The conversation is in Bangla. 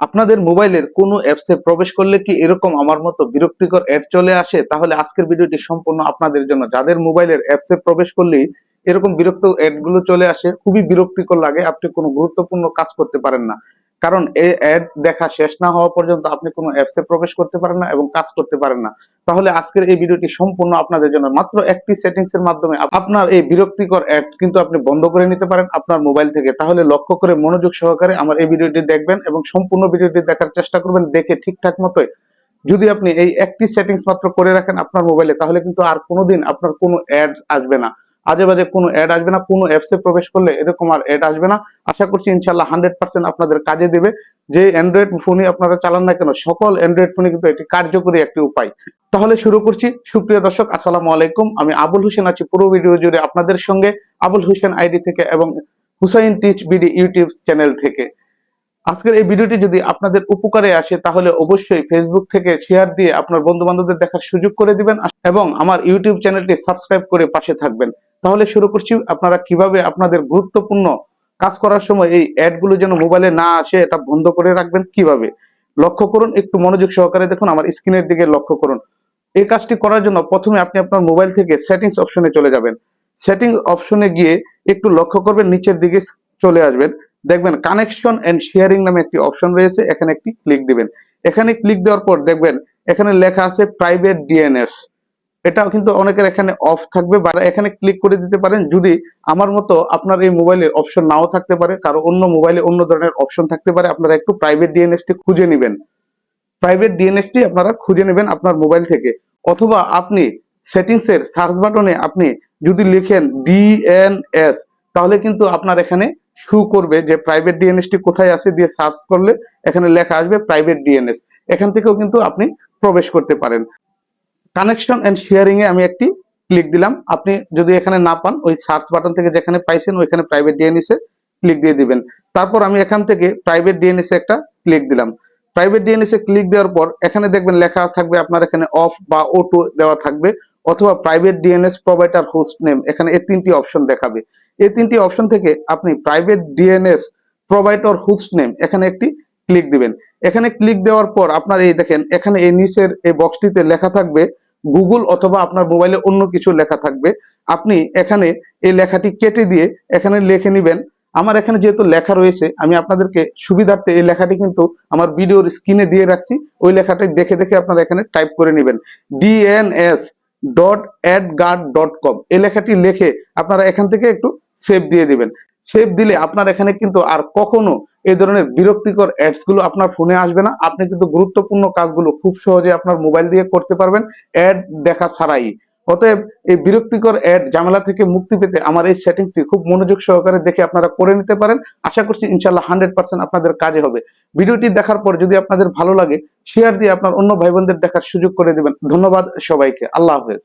আপনাদের মোবাইলের কোনো অ্যাপসে প্রবেশ করলে কি এরকম আমার মতো বিরক্তিকর অ্যাড চলে আসে? তাহলে আজকের ভিডিওটি সম্পূর্ণ আপনাদের জন্য। যাদের মোবাইলের অ্যাপসে প্রবেশ করলেই এরকম বিরক্ত অ্যাডগুলো চলে আসে, খুবই বিরক্তিকর লাগে, আপনি কোনো গুরুত্বপূর্ণ কাজ করতে পারেন না। কারণ এই অ্যাড দেখা শেষ না হওয়া পর্যন্ত আপনি কোনো অ্যাপসে প্রবেশ করতে পারেন না এবং কাজ করতে পারেন না। তাহলে আজকের এই ভিডিওটি সম্পূর্ণ আপনাদের জন্য। মাত্র একটি সেটিংস এর মাধ্যমে আপনার এই বিরক্তিকর অ্যাড কিন্তু আপনি বন্ধ করে নিতে পারেন আপনার মোবাইল থেকে। তাহলে লক্ষ্য করে মনোযোগ সহকারে আমার এই ভিডিওটি দেখবেন এবং সম্পূর্ণ ভিডিওটি দেখার চেষ্টা করবেন দেখে ঠিকঠাক মতোই। যদি আপনি এই একটি সেটিংস মাত্র করে রাখেন আপনার মোবাইলে তাহলে কিন্তু আর কোনোদিন আপনার কোনো অ্যাড আসবে না। আজে বাজে কোনো অ্যাড আসবে না, কোনো অ্যাপসে প্রবেশ করলে এরকম আর অ্যাড আসবে না। আশা করছি ইনশাল্লাহ হান্ড্রেড পার্সেন্ট আপনাদের কাজে দেবে। যে অ্যান্ড্রয়েড ফোনই আপনারা চালান না কেন, সকল অ্যান্ড্রয়েড ফোনে কিন্তু এটি কার্যকরী একটি উপায়। তাহলে শুরু করছি। সুপ্রিয় দর্শক, আসসালামু আলাইকুম। আমি আবুল হোসেন আছি পুরো ভিডিও জুড়ে আপনাদের সঙ্গে। আবুল হোসেন আইডি থেকে এবং Hussain teach BD YouTube channel থেকে। আজকের এই ভিডিওটি যদি আপনাদের উপকারে আসে, তাহলে অবশ্যই ফেসবুক থেকে শেয়ার দিয়ে আপনার বন্ধু বান্ধবদের দেখার সুযোগ করে দিবেন এবং আমার ইউটিউব চ্যানেলটি সাবস্ক্রাইব করে পাশে থাকবেন। তাহলে শুরু করছি, আপনারা কীভাবে আপনাদের গুরুত্বপূর্ণ কাজ করার সময় এই অ্যাডগুলো যেন মোবাইলে না আসে, এটা বন্ধ করে রাখবেন কীভাবে? লক্ষ্য করুন, একটু মনোযোগ সহকারে দেখুন, আমার স্ক্রিনের দিকে লক্ষ্য করুন। এই কাজটি করার জন্য প্রথমে আপনি আপনার মোবাইল থেকে সেটিংস অপশনে চলে যাবেন। সেটিংস অপশনে গিয়ে একটু লক্ষ্য করবেন, নিচের দিকে চলে আসবেন। দেখবেন কানেকশন এন্ড শেয়ারিং নামে একটি অপশন রয়েছে, এখানে একটি ক্লিক দিবেন। এখানে ক্লিক দেওয়ার পর দেখবেন এখানে লেখা আছে প্রাইভেট ডিএনএস এটাও কিন্তু অনেকের এখানে অফ থাকবে, বা এখানে ক্লিক করে দিতে পারেন, যদি আমার মতো আপনার এই মোবাইলে অপশন নাও থাকতে পারে, কারও অন্য মোবাইলে অন্য ধরনের অপশন থাকতে পারে, আপনারা একটু প্রাইভেট ডিএনএস টি খুঁজে নেবেন। প্রাইভেট ডিএনএস টি আপনারা খুঁজে নেবেন আপনার মোবাইল থেকে। অথবা আপনি সেটিংস এর সার্চ বাটনে আপনি যদি লিখেন ডিএনএস তাহলে কিন্তু আপনার এখানে শু করবে যে প্রাইভেট ডিএনএস টি কোথায় আছে দিয়ে সার্চ করলে এখানে লেখা আসবে প্রাইভেট ডিএনএস এখান থেকেও কিন্তু আপনি প্রবেশ করতে পারেন। কানেকশন এন্ড শেয়ারিং এ আমি একটি ক্লিক দিলাম। আপনি যদি এখানে না পান, ওই সার্চ বাটন থেকে যেখানে পাইছেন, ওইখানে প্রাইভেট ডিএনএস এ ক্লিক দিয়ে দিবেন। তারপর আমি এখান থেকে প্রাইভেট ডিএনএস এ একটা ক্লিক দিলাম। প্রাইভেট ডিএনএস এ ক্লিক দেওয়ার পর এখানে দেখবেন লেখা থাকবে আপনার এখানে অফ বা ওটো দেওয়া থাকবে, অথবা private DNS provider host name এখানে এই তিনটি অপশন দেখাবে। এই তিনটি অপশন থেকে আপনি private DNS provider host name এখানে একটি ক্লিক দিবেন। এখানে ক্লিক দেওয়ার পর আপনার এই দেখেন, এখানে এই নিচের এই বক্সটিতে লেখা থাকবে গুগল অথবা আপনার মোবাইলে অন্য কিছু লেখা থাকবে। আপনি এখানে এই লেখাটি কেটে দিয়ে এখানে লিখে নেবেন। আমার এখানে যেহেতু লেখা রয়েছে, আমি আপনাদেরকে সুবিধার্থে এই লেখাটি কিন্তু আমার ভিডিওর স্ক্রিনে দিয়ে রাখছি। ওই লেখাটি দেখে দেখে আপনারা এখানে টাইপ করে নেবেন। DNS dot AdGuard dot com এই লেখাটি লিখে আপনারা এখান থেকে একটু সেভ দিয়ে দিবেন। সেভ দিলে আপনার এখানে কিন্তু আর কখনো এই ধরনের বিরক্তিকর অ্যাডসগুলো আপনার ফোনে আসবে না। আপনি কিন্তু গুরুত্বপূর্ণ কাজগুলো খুব সহজে আপনার মোবাইল দিয়ে করতে পারবেন অ্যাড দেখা ছাড়াই। অতএব এই বিরক্তিকর অ্যাড ঝামেলা থেকে মুক্তি পেতে আমার এই সেটিংসটি খুব মনোযোগ সহকারে দেখে আপনারা করে নিতে পারেন। আশা করছি ইনশাল্লাহ হান্ড্রেড পার্সেন্ট আপনাদের কাজে হবে। ভিডিওটি দেখার পর যদি আপনাদের ভালো লাগে শেয়ার দিয়ে আপনার অন্য ভাই বোনদের দেখার সুযোগ করে দিবেন। ধন্যবাদ সবাইকে। আল্লাহ হাফেজ।